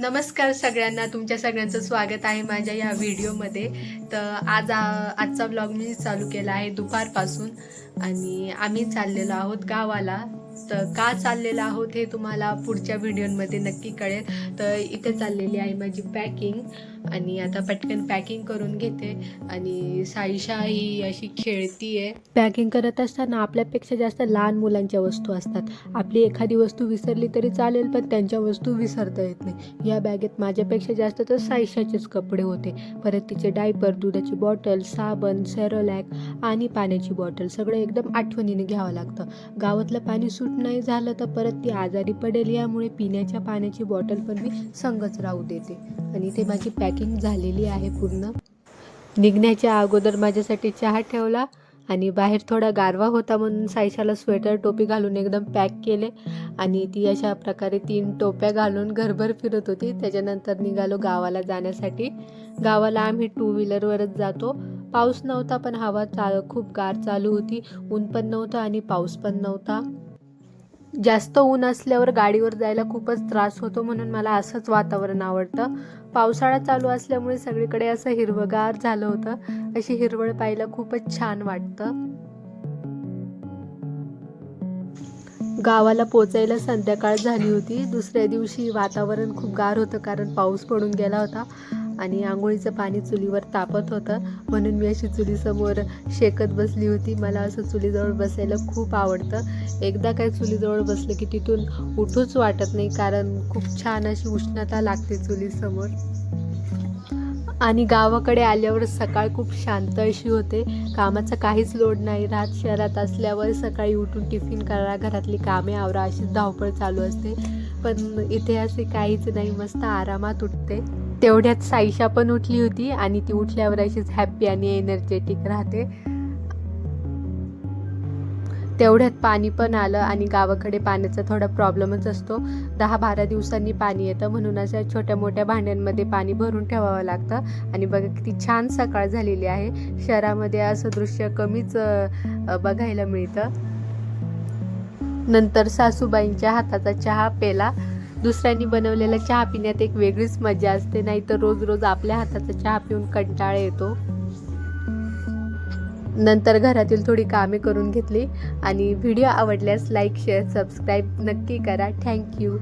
नमस्कार सगळ्यांना तुमच्या सगळ्यांचं स्वागत आहे माझ्या या व्हिडिओमध्ये. तर आज आजचा ब्लॉग मी चालू केला आहे दुपारपासून आणि आम्ही चाललेलो आहोत गावाला. तर का चाललेलो आहोत हे तुम्हाला पुढच्या व्हिडिओमध्ये नक्की कळेल. तर इथे चाललेली आहे माझी पॅकिंग आणि आता पटकन पॅकिंग करून घेते. आणि साईशा ही अशी खेळती आहे पॅकिंग करत असताना आपल्यापेक्षा जास्त लहान मुलांच्या वस्तू असतात. आपली एखादी वस्तू विसरली तरी चालेल पण त्यांच्या वस्तू विसरता येत नाही. या बॅगेत माझ्यापेक्षा जास्त तर साईशाचेच कपडे होते. परत तिचे डायपर दुधाची बॉटल साबण सेरोलॅक आणि पाण्याची बॉटल सगळं एकदम आठवणीने घ्यावं लागतं. गावातलं पाणी सूट नाही झालं तर परत ती आजारी पडेल यामुळे पिण्याच्या पाण्याची बॉटल पण मी संगच राहू देते. आणि ते माझी पॅक पॅकिंग झालेली आहे पूर्ण. निघण्याच्या अगोदर माझ्यासाठी चहा ठेवला आणि बाहेर थोडा गारवा होता म्हणून सायशाला स्वेटर टोपी घालून एकदम पॅक केले आणि ती अशा प्रकारे तीन टोप्या घालून घरभर फिरत होती. त्याच्यानंतर निघालो गावाला जाण्यासाठी. गावाला आम्ही टू व्हीलरवरच जातो. पाऊस नव्हता पण हवा चा खूप गार चालू होती. ऊन पण नव्हतं आणि पाऊस पण नव्हता. जास्त ऊन असल्यावर गाडीवर जायला खूपच त्रास होतो म्हणून मला असंच वातावरण आवडतं. पावसाळा चालू असल्यामुळे सगळीकडे असं हिरवगार झालं होतं. अशी हिरवळ पाहायला खूपच छान वाटतं. गावाला पोचायला संध्याकाळ झाली होती. दुसऱ्या दिवशी वातावरण खूप गार होतं कारण पाऊस पडून गेला होता आणि आंघोळीचं पाणी चुलीवर तापत होतं. म्हणून मी अशी चुलीसमोर शेकत बसली होती. मला असं चुलीजवळ बसायला खूप आवडतं. एकदा काय चुलीजवळ बसलं की तिथून उठूच वाटत नाही कारण खूप छान अशी उष्णता लागते चुलीसमोर. आणि गावाकडे आल्यावर सकाळ खूप शांत अशी होते. कामाचा काहीच लोड नाही. रात शहरात असल्यावर सकाळी उठून टिफिन करा घरातली कामे आवरा अशीच धावपळ चालू असते. पण इथे असे काहीच नाही. मस्त आरामात उठते. तेवढ्यात साईशा पण उठली होती आणि ती उठल्यावर अशीच हॅप्पी आणि एनर्जेटिक राहते. तेवढ्यात पाणी पण आलं आणि गावाकडे पाण्याचा थोडा प्रॉब्लेमच असतो. दहा बारा दिवसांनी पाणी येतं. म्हणून अशा छोट्या मोठ्या भांड्यांमध्ये पाणी भरून ठेवावं लागतं. आणि बघा किती छान सकाळ झालेली आहे. शहरामध्ये असं दृश्य कमीच बघायला मिळतं. नंतर सासूबाईंच्या हाताचा चहा पेला. दुसऱ्यांनी बनवलेला चहा पिण्यात एक वेगळीच मजा असते. नाहीतर रोज रोज आपल्या हाताचा चहा पिऊन कंटाळा येतो. नंतर घरातील थोडी कामे करून घेतली. आणि व्हिडिओ आवडल्यास लाईक शेअर सबस्क्राईब नक्की करा. थँक्यू